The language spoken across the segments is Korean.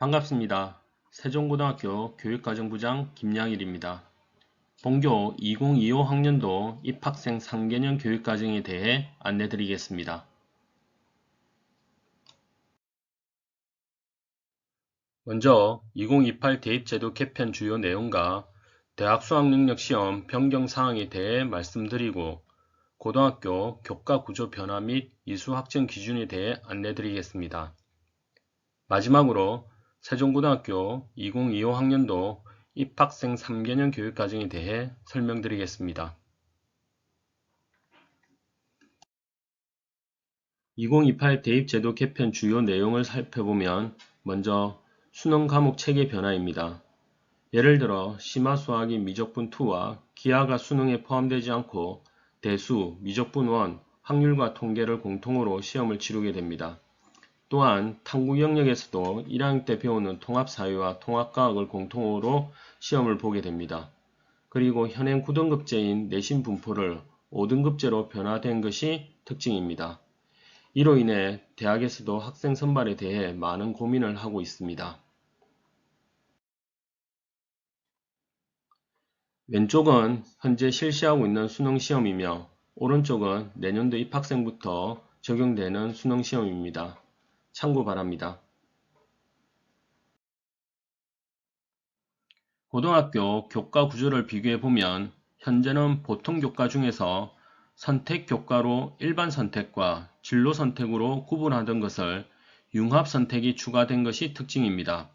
반갑습니다. 세종고등학교 교육과정부장 김양일입니다. 본교 2025 학년도 입학생 상개년 교육과정에 대해 안내드리겠습니다. 먼저 2028 대입제도 개편 주요 내용과 대학 수학능력시험 변경 사항에 대해 말씀드리고 고등학교 교과 구조 변화 및 이수 학점 기준에 대해 안내드리겠습니다. 마지막으로 세종고등학교 2025 학년도 입학생 3개년 교육과정에 대해 설명드리겠습니다. 2028 대입제도 개편 주요 내용을 살펴보면 먼저 수능 과목 체계 변화입니다. 예를 들어 심화 수학이 미적분 2와 기하가 수능에 포함되지 않고 대수, 미적분 1, 확률과 통계를 공통으로 시험을 치르게 됩니다. 또한 탐구 영역에서도 1학년 때 배우는 통합사회와 통합과학을 공통으로 시험을 보게 됩니다. 그리고 현행 9등급제인 내신 분포를 5등급제로 변화된 것이 특징입니다. 이로 인해 대학에서도 학생 선발에 대해 많은 고민을 하고 있습니다. 왼쪽은 현재 실시하고 있는 수능시험이며 오른쪽은 내년도 입학생부터 적용되는 수능시험입니다. 참고 바랍니다. 고등학교 교과 구조를 비교해 보면 현재는 보통 교과 중에서 선택 교과로 일반 선택과 진로 선택으로 구분하던 것을 융합 선택이 추가된 것이 특징입니다.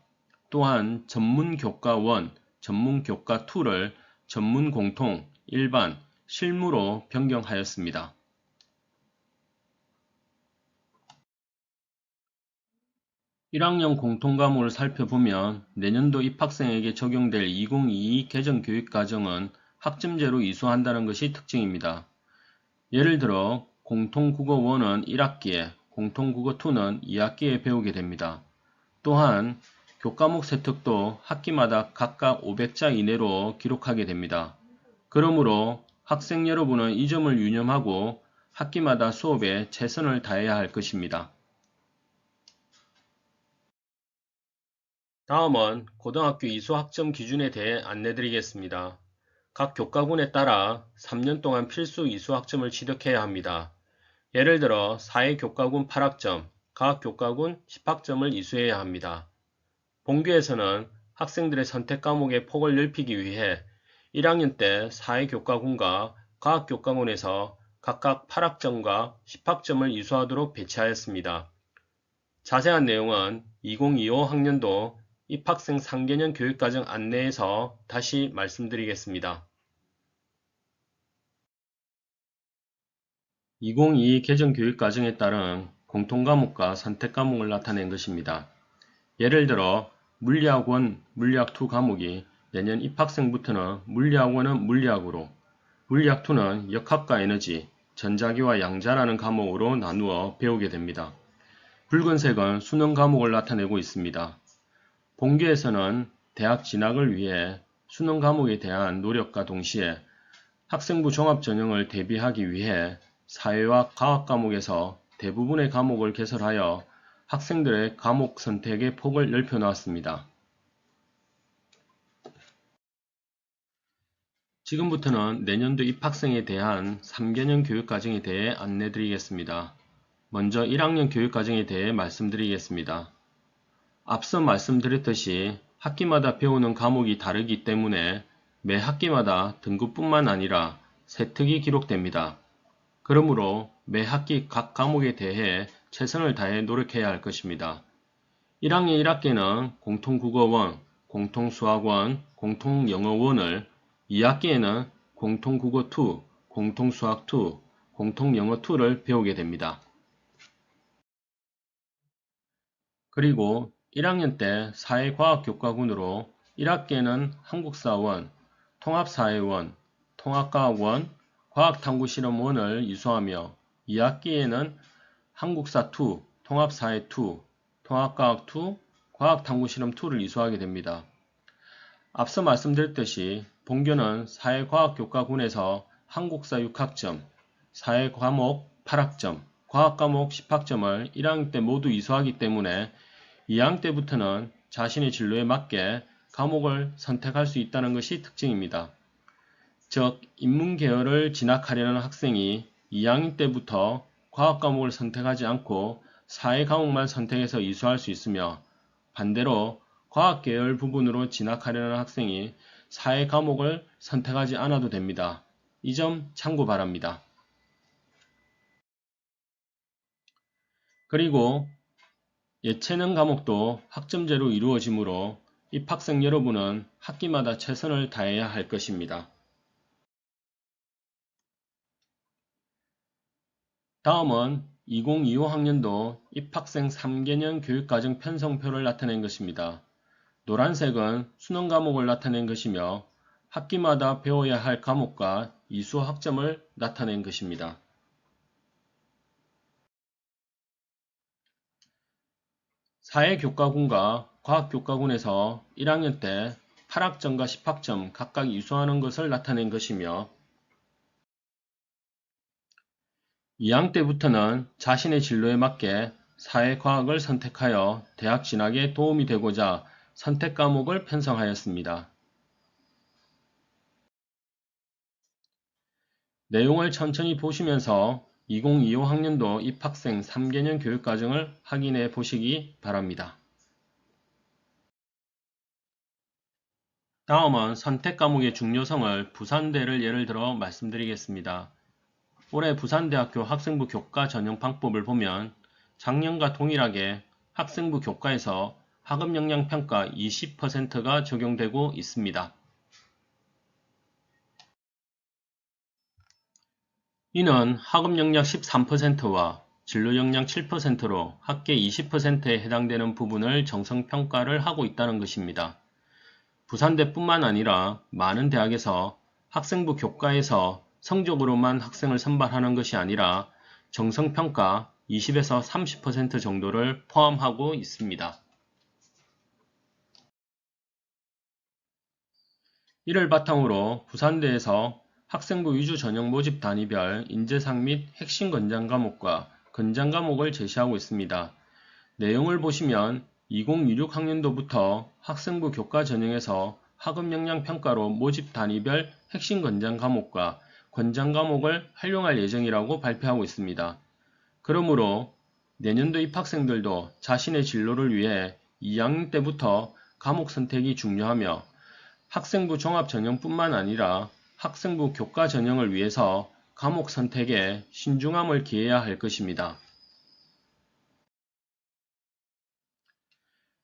또한 전문 교과 1, 전문 교과 2를 전문 공통, 일반, 실무로 변경하였습니다. 1학년 공통과목을 살펴보면 내년도 입학생에게 적용될 2022 개정 교육과정은 학점제로 이수한다는 것이 특징입니다. 예를 들어 공통국어 1은 1학기에, 공통국어 2는 2학기에 배우게 됩니다. 또한 교과목 세특도 학기마다 각각 500자 이내로 기록하게 됩니다. 그러므로 학생 여러분은 이 점을 유념하고 학기마다 수업에 최선을 다해야 할 것입니다. 다음은 고등학교 이수 학점 기준에 대해 안내드리겠습니다. 각 교과군에 따라 3년 동안 필수 이수 학점을 취득해야 합니다. 예를 들어 사회 교과군 8학점, 각 교과군 10학점을 이수해야 합니다. 본교에서는 학생들의 선택 과목의 폭을 넓히기 위해 1학년 때 사회 교과군과 과학 교과군에서 각각 8학점과 10학점을 이수하도록 배치하였습니다. 자세한 내용은 2025 학년도 입학생 3개년 교육과정 안내에서 다시 말씀드리겠습니다. 2022 개정 교육과정에 따른 공통과목과 선택과목을 나타낸 것입니다. 예를 들어 물리학원, 물리학 2 과목이 내년 입학생부터는 물리학원은 물리학으로, 물리학 2는 역학과 에너지, 전자기와 양자라는 과목으로 나누어 배우게 됩니다. 붉은색은 수능 과목을 나타내고 있습니다. 본교에서는 대학 진학을 위해 수능 과목에 대한 노력과 동시에 학생부 종합 전형을 대비하기 위해 사회와 과학 과목에서 대부분의 과목을 개설하여 학생들의 과목 선택의 폭을 넓혀 놓았습니다. 지금부터는 내년도 입학생에 대한 3개년 교육과정에 대해 안내드리겠습니다. 먼저 1학년 교육과정에 대해 말씀드리겠습니다. 앞서 말씀드렸듯이 학기마다 배우는 과목이 다르기 때문에 매 학기마다 등급뿐만 아니라 세특이 기록됩니다. 그러므로 매 학기 각 과목에 대해 최선을 다해 노력해야 할 것입니다. 1학년 1학기는 공통국어원, 공통수학원, 공통영어원을 2학기에는 공통국어2, 공통수학2, 공통영어2를 배우게 됩니다. 그리고 1학년 때 사회과학교과군으로 1학기에는 한국사원, 통합사회원, 통합과학원, 과학탐구실험원을 이수하며 2학기에는 한국사2, 통합사회2, 통합과학2, 과학탐구실험2를 이수하게 됩니다. 앞서 말씀드렸듯이 본교는 사회과학교과군에서 한국사 6학점, 사회과목 8학점, 과학과목 10학점을 1학년 때 모두 이수하기 때문에 2학년 때부터는 자신의 진로에 맞게 과목을 선택할 수 있다는 것이 특징입니다. 즉, 인문계열을 진학하려는 학생이 2학년 때부터 과학 과목을 선택하지 않고 사회 과목만 선택해서 이수할 수 있으며 반대로 과학 계열 부분으로 진학하려는 학생이 사회 과목을 선택하지 않아도 됩니다. 이 점 참고 바랍니다. 그리고 예체능 과목도 학점제로 이루어지므로 입학생 여러분은 학기마다 최선을 다해야 할 것입니다. 다음은 2025학년도 입학생 3개년 교육과정 편성표를 나타낸 것입니다. 노란색은 수능 과목을 나타낸 것이며 학기마다 배워야 할 과목과 이수 학점을 나타낸 것입니다. 사회교과군과 과학교과군에서 1학년 때 8학점과 10학점 각각 이수하는 것을 나타낸 것이며 2학년 때부터는 자신의 진로에 맞게 사회과학을 선택하여 대학 진학에 도움이 되고자 선택 과목을 편성하였습니다. 내용을 천천히 보시면서 2025 학년도 입학생 3개년 교육과정을 확인해 보시기 바랍니다. 다음은 선택 과목의 중요성을 부산대를 예를 들어 말씀드리겠습니다. 올해 부산대학교 학생부 교과 전형 방법을 보면 작년과 동일하게 학생부 교과에서 학업 역량 평가 20%가 적용되고 있습니다. 이는 학업 역량 13%와 진로 역량 7%로 합계 20%에 해당되는 부분을 정성평가를 하고 있다는 것입니다. 부산대뿐만 아니라 많은 대학에서 학생부 교과에서 성적으로만 학생을 선발하는 것이 아니라 정성평가 20에서 30% 정도를 포함하고 있습니다. 이를 바탕으로 부산대에서 학생부 위주 전형 모집 단위별 인재상 및 핵심 권장 과목과 권장 과목을 제시하고 있습니다. 내용을 보시면 2026 학년도부터 학생부 교과 전형에서 학업 역량 평가로 모집 단위별 핵심 권장 과목과 권장 과목을 활용할 예정이라고 발표하고 있습니다. 그러므로 내년도 입학생들도 자신의 진로를 위해 2학년 때부터 과목 선택이 중요하며 학생부 종합 전형뿐만 아니라 학생부 교과 전형을 위해서 과목 선택에 신중함을 기해야 할 것입니다.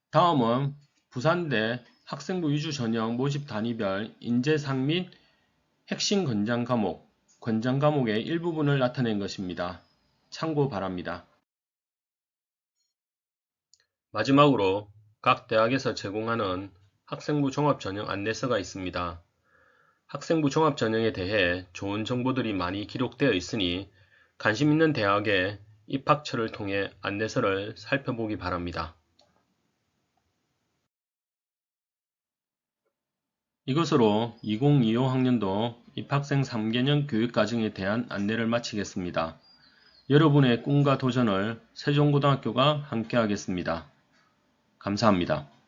다음은 부산대 학생부 위주 전형 모집 단위별 인재상 및 핵심 권장 과목, 권장 과목의 일부분을 나타낸 것입니다. 참고 바랍니다. 마지막으로 각 대학에서 제공하는 학생부 종합 전형 안내서가 있습니다. 학생부 종합 전형에 대해 좋은 정보들이 많이 기록되어 있으니 관심 있는 대학의 입학처를 통해 안내서를 살펴보기 바랍니다. 이것으로 2025 학년도 입학생 3개년 교육과정에 대한 안내를 마치겠습니다. 여러분의 꿈과 도전을 세종고등학교가 함께하겠습니다. 감사합니다.